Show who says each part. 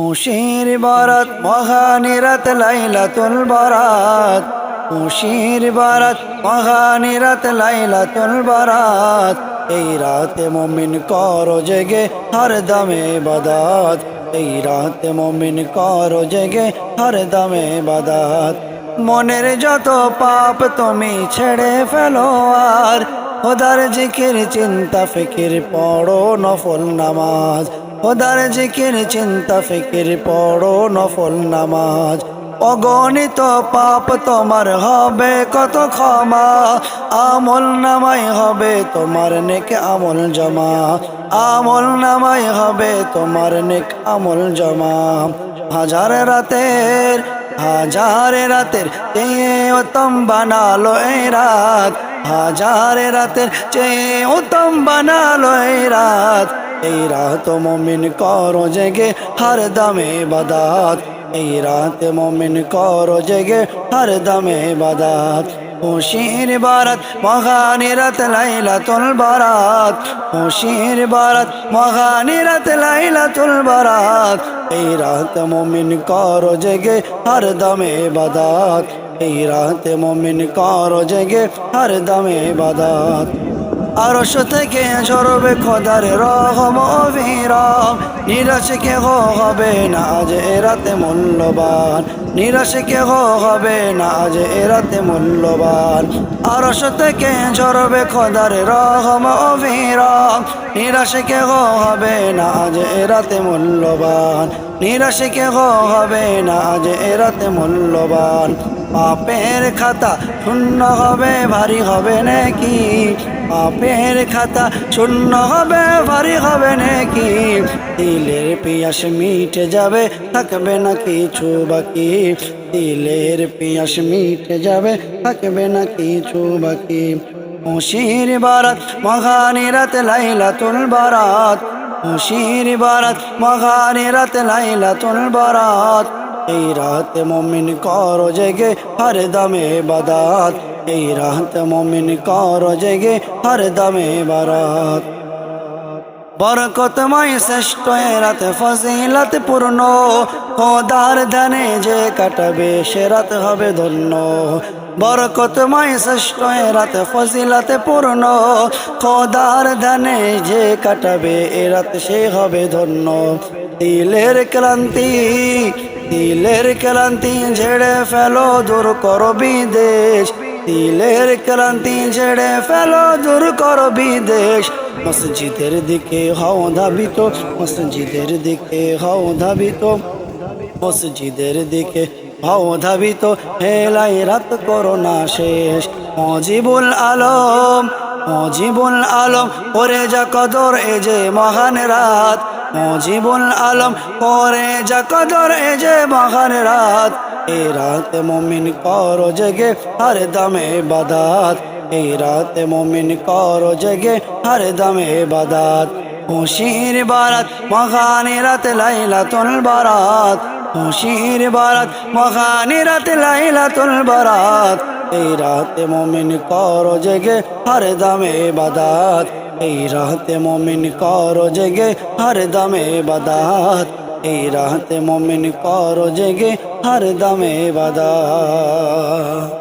Speaker 1: খুশির বারাত, মহানিরাত, লাইলাতুল বারাত। খুশির বারাত, মহানিরাত, লাইলাতুল বারাত। এই রাতে মমিন কর জেগে হর দমে বাদাত। এই রাতে মমিন কর জেগে হর দমে বাদাত। মনের যত পাপ তুমি ছেড়ে ফেলো আর, খোদার জিকির, চিন্তা, ফিকির, পড়ো নফল নামাজ। খোদার জিকির, চিন্তা, ফিকির, পড়ো নফল নামাজ। অগণিত পাপ তোমার হবে, কত ক্ষমা। আমল নামাই হবে তোমার নেক আমল জমা। আমল নামাই হবে তোমার নেক আমল জমা। হাজার রাতের হাজার রাতের চেয়ে উত্তম বানালো এই রাত। হাজার রাতের চেয়ে উত্তম বানালো এই রাত। এই রাত মমিন করো জেগে, হর দামে বাদাত। এই রাত মমিন করো জেগে, হর দামে বাদাত। খুশির বারাত, মহানিরাত লাইলাতুল বারাত। খুশির বারাত, মহানিরাত লাইলাতুল বারাত। এই রাত মমিন করো জেগে, হর দমে বাদাত। এই রাত মমিন করো জেগে, হর দমে বাদাত। আরশ থেকে ঝরবে খোদার রহম অবিরাম নিরাশ কে হবে না আজ এরাতে মূল্যবান। নিরাশ কে হবে না আজ এরাতে মূল্যবান। আরশ থেকে ঝরবে খোদার রহম অবিরাম নিরাশ কে হবে না আজ এরাতে মূল্যবান। নিরাশ কে হবে না যে এ রাতে মূল্যবান। পাপের খাতা শূন্য হবে, ভারী হবে নাকি? পাপের খাতা শূন্য হবে, ভারী হবে নাকি? দিলের পিয়াস মিটে যাবে, থাকবে না কিছু বাকি। দিলের পিয়াস মিটে যাবে, থাকবে না কিছু বাকি। খুশির বারাত মহানিরাত লাইলাতুল বারাত। খুশির বারাত রাত লাইলাতুল বারাত। এই রাত মমিন কর জেগে হর দমে বাদাত এই রাত মমিন কর জেগে হর দমে বারাত। বরকতময় শ্রেষ্ঠ রাত ফজিলত পূর্ণ। খোদার ধানে যে কাটাবে, সে রাত হবে ধন্য। বরকতময় শ্রেষ্ঠ রাত ফজিলত পূর্ণ। খোদার ধানে যে কাটাবে, এ রাত সে হবে ধন্য। দিলের ক্রান্তি দিলের ক্রান্তি ঝেড়ে ফেলো, দূর করো বিদেশ। দিলের ক্রান্তি ছেড়ে ফেলো দূর করো বিদেশ। মসজিদের দিকে হও ধাবিত, মসজিদের দিকে হও ধাবিত, মসজিদের দিকে হও ধাবিত। হেলাই রাত করো না শেষ। মজিবুল আলম মজিবুল আলম, ওরে যা কদর, এ যে মহান রাত। মজিবুল আলম করে যা কদর এ যে মহান রাত এই রাত মমিন করো জেগে হর দামে বাদাত এই রাত মমিন করো জেগে হর দামে বাদাত। খুশির বারাত, মহানি রাত লাইলাতুল বারাত। খুশির বারাত, মহানি রাত লাইলাতুল বারাত। এই রাত মমিন করো জেগে হর দামে বাদাত। এই রাহতে মমিন কর জেগে হর দামে বাদাত। এই রাহতে মমিন কর জেগে হর দামে বাদাত।